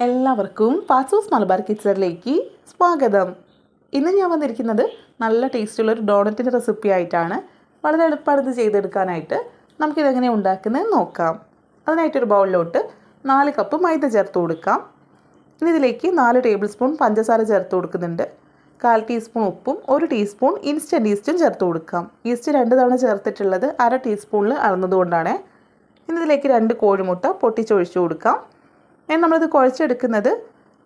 എല്ലാവർക്കും പാസൂസ് മലബാർ കിച്ചറിലേക്ക് സ്വാഗതം. ഇന്ന് ഞാൻ വന്നിരിക്കുന്നത് നല്ല ടേസ്റ്റുള്ള ഒരു ഡോണറ്റിന്റെ റെസിപ്പി ആയിട്ടാണ്. വളരെ എളുപ്പമാണ് ഇത് ചെയ്തെടുക്കാനായിട്ട് നമുക്കിതെങ്ങനെ ഉണ്ടാക്കുന്നത് നോക്കാം. അതിനായിട്ടൊരു ബൗളിലോട്ട് നാല് കപ്പ് മൈദ ചേർത്ത് കൊടുക്കാം. ഇനി ഇതിലേക്ക് നാല് ടേബിൾ സ്പൂൺ പഞ്ചസാര ചേർത്ത് കൊടുക്കുന്നുണ്ട്. കാൽ ടീസ്പൂൺ ഉപ്പും ഒരു ടീസ്പൂൺ ഇൻസ്റ്റന്റ് ഈസ്റ്റും ചേർത്ത് കൊടുക്കാം. ഈസ്റ്റ് രണ്ട് തവണ ചേർത്തിട്ടുള്ളത് അര ടീസ്പൂണിൽ അളന്നതുകൊണ്ടാണ്. ഇനി ഇതിലേക്ക് രണ്ട് കോഴിമുട്ട പൊട്ടിച്ചൊഴിച്ചു കൊടുക്കാം. ഞാൻ നമ്മളിത് കുഴച്ചെടുക്കുന്നത്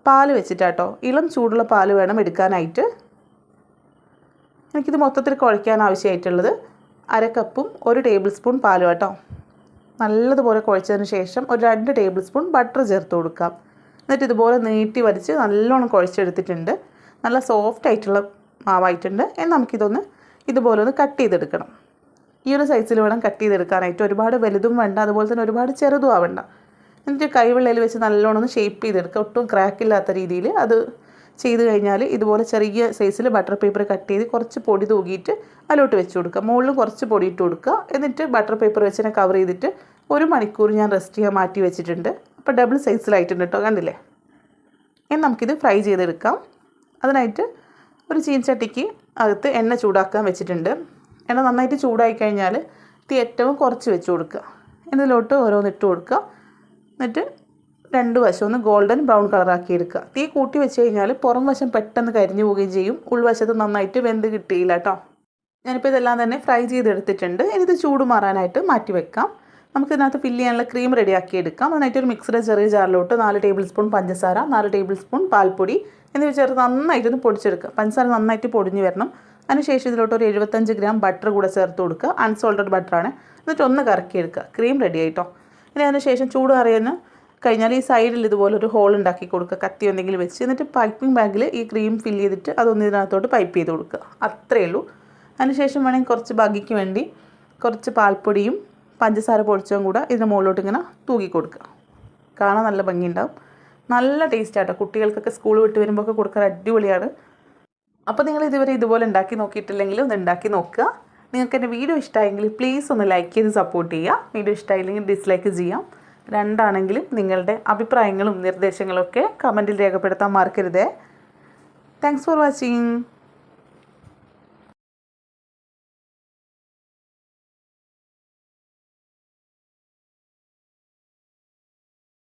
പാൽ വെച്ചിട്ടാട്ടോ. ഇളം ചൂടുള്ള പാൽ വേണം എടുക്കാനായിട്ട്. എനിക്കിത് മൊത്തത്തിൽ കുഴയ്ക്കാൻ ആവശ്യമായിട്ടുള്ളത് അര കപ്പും ഒരു ടേബിൾ സ്പൂൺ പാലും കേട്ടോ നല്ലതുപോലെ കുഴച്ചതിന് ശേഷം ഒരു രണ്ട് ടേബിൾ സ്പൂൺ ബട്ടർ ചേർത്ത് കൊടുക്കാം. എന്നിട്ട് ഇതുപോലെ നീട്ടി വലിച്ച് നല്ലോണം കുഴച്ചെടുത്തിട്ടുണ്ട്. നല്ല സോഫ്റ്റ് ആയിട്ടുള്ള മാവായിട്ടുണ്ട്. എന്ന് നമുക്കിതൊന്ന് ഇതുപോലെ ഒന്ന് കട്ട് ചെയ്തെടുക്കണം. ഈ ഒരു സൈസിൽ വേണം കട്ട് ചെയ്തെടുക്കാനായിട്ട്. ഒരുപാട് വലുതും വേണ്ട. അതുപോലെ തന്നെ ഒരുപാട് ചെറുതും ആവണ്ട. എന്നിട്ട് കൈവെള്ളയിൽ വെച്ച് നല്ലോണം ഒന്ന് ഷേപ്പ് ചെയ്തെടുക്കുക. ഒട്ടും ക്രാക്ക് ഇല്ലാത്ത രീതിയിൽ അത് ചെയ്ത് കഴിഞ്ഞാൽ ഇതുപോലെ ചെറിയ സൈസിൽ ബട്ടർ പേപ്പർ കട്ട് ചെയ്ത് കുറച്ച് പൊടി തൂകിയിട്ട് അതിലോട്ട് വെച്ച് കൊടുക്കുക. മുകളിൽ കുറച്ച് പൊടി ഇട്ട് കൊടുക്കുക. എന്നിട്ട് ബട്ടർ പേപ്പർ വെച്ച് തന്നെ കവർ ചെയ്തിട്ട് ഒരു മണിക്കൂർ ഞാൻ റെസ്റ്റ് ചെയ്യാൻ മാറ്റി വെച്ചിട്ടുണ്ട്. അപ്പോൾ ഡബിൾ സൈസിലായിട്ടുണ്ട് കേട്ടോ കണ്ടില്ലേ? ഇനി നമുക്കിത് ഫ്രൈ ചെയ്തെടുക്കാം. അതിനായിട്ട് ഒരു ചീൻചട്ടിക്ക് അകത്ത് എണ്ണ ചൂടാക്കാൻ വെച്ചിട്ടുണ്ട്. എണ്ണ നന്നായിട്ട് ചൂടായി കഴിഞ്ഞാൽ തീ ഏറ്റവും കുറച്ച് വെച്ച് കൊടുക്കുക. ഇതിലോട്ട് ഓരോന്നിട്ട് കൊടുക്കുക. എന്നിട്ട് രണ്ട് വശം ഒന്ന് ഗോൾഡൻ ബ്രൗൺ കളറാക്കി എടുക്കുക തീ കൂട്ടി വെച്ച് കഴിഞ്ഞാൽ പുറം വശം പെട്ടെന്ന് കരിഞ്ഞു പോവുകയും ചെയ്യും. ഉൾവശത്ത് നന്നായിട്ട് വെന്ത് കിട്ടിയില്ല കേട്ടോ ഞാനിപ്പോൾ ഇതെല്ലാം തന്നെ ഫ്രൈ ചെയ്തെടുത്തിട്ടുണ്ട്. ഇനി ഇത് ചൂട് മാറാനായിട്ട് മാറ്റി വെക്കാം. നമുക്ക് ഇതിനകത്ത് ഫില്ല് ചെയ്യാനുള്ള ക്രീം റെഡിയാക്കി എടുക്കാം. അതിനായിട്ട് ഒരു മിക്സഡ് ചെറിയ ജാറിലോട്ട് നാല് ടേബിൾ സ്പൂൺ പഞ്ചസാര നാല് ടേബിൾ സ്പൂൺ പാൽപ്പൊടി എന്നിവ ചേർത്ത് നന്നായിട്ടൊന്ന് പൊടിച്ചെടുക്കുക. പഞ്ചസാര നന്നായിട്ട് പൊടിഞ്ഞ് വരണം. അതിനുശേഷം ഇതിലോട്ട് ഒരു എഴുപത്തഞ്ച് ഗ്രാം ബട്ടർ കൂടെ ചേർത്ത് കൊടുക്കുക. അൺസോൾട്ടഡ് ബട്ടറാണ് എന്നിട്ട് ഒന്ന് കറക്കിയെടുക്കുക. ക്രീം റെഡി ആയിട്ടോ ഇനി അതിനുശേഷം ചൂട് അറിയുന്ന കഴിഞ്ഞാൽ ഈ സൈഡിൽ ഇതുപോലെ ഒരു ഹോൾ ഉണ്ടാക്കി കൊടുക്കുക. കത്തി എന്തെങ്കിലും വെച്ച് എന്നിട്ട് പൈപ്പിംഗ് ബാഗിൽ ഈ ക്രീം ഫിൽ ചെയ്തിട്ട് അതൊന്ന് ഇതിനകത്തോട്ട് പൈപ്പ് ചെയ്ത് കൊടുക്കുക. അത്രയേ ഉള്ളൂ. അതിനുശേഷം വേണമെങ്കിൽ കുറച്ച് ബഗിക്ക് വേണ്ടി കുറച്ച് പാൽപ്പൊടിയും പഞ്ചസാര പൊടിച്ചതും കൂടെ ഇതിന് മുകളിലോട്ട് ഇങ്ങനെ തൂക്കി കൊടുക്കുക. കാണാൻ നല്ല ഭംഗി ഉണ്ടാവും നല്ല ടേസ്റ്റ് ആട്ടോ. കുട്ടികൾക്കൊക്കെ സ്കൂൾ വിട്ട് വരുമ്പോൾ ഒക്കെ കൊടുക്കാൻ അടിപൊളിയാണ്. അപ്പോൾ നിങ്ങൾ ഇതുവരെ ഇതുപോലെ ഉണ്ടാക്കി നോക്കിയിട്ടില്ലെങ്കിൽ ഒന്ന് ഉണ്ടാക്കി നോക്കുക. നിങ്ങൾക്ക് എന്റെ വീഡിയോ ഇഷ്ടമായെങ്കിൽ പ്ലീസ് ഒന്ന് ലൈക്ക് ചെയ്ത് സപ്പോർട്ട് ചെയ്യുക. വീഡിയോ ഇഷ്ടമായില്ലെങ്കിൽ ഡിസ്ലൈക്ക് ചെയ്യാം. രണ്ടാണെങ്കിലും നിങ്ങളുടെ അഭിപ്രായങ്ങളും നിർദ്ദേശങ്ങളൊക്കെ കമന്റിൽ രേഖപ്പെടുത്താൻ മറക്കരുതേ. Thanks for watching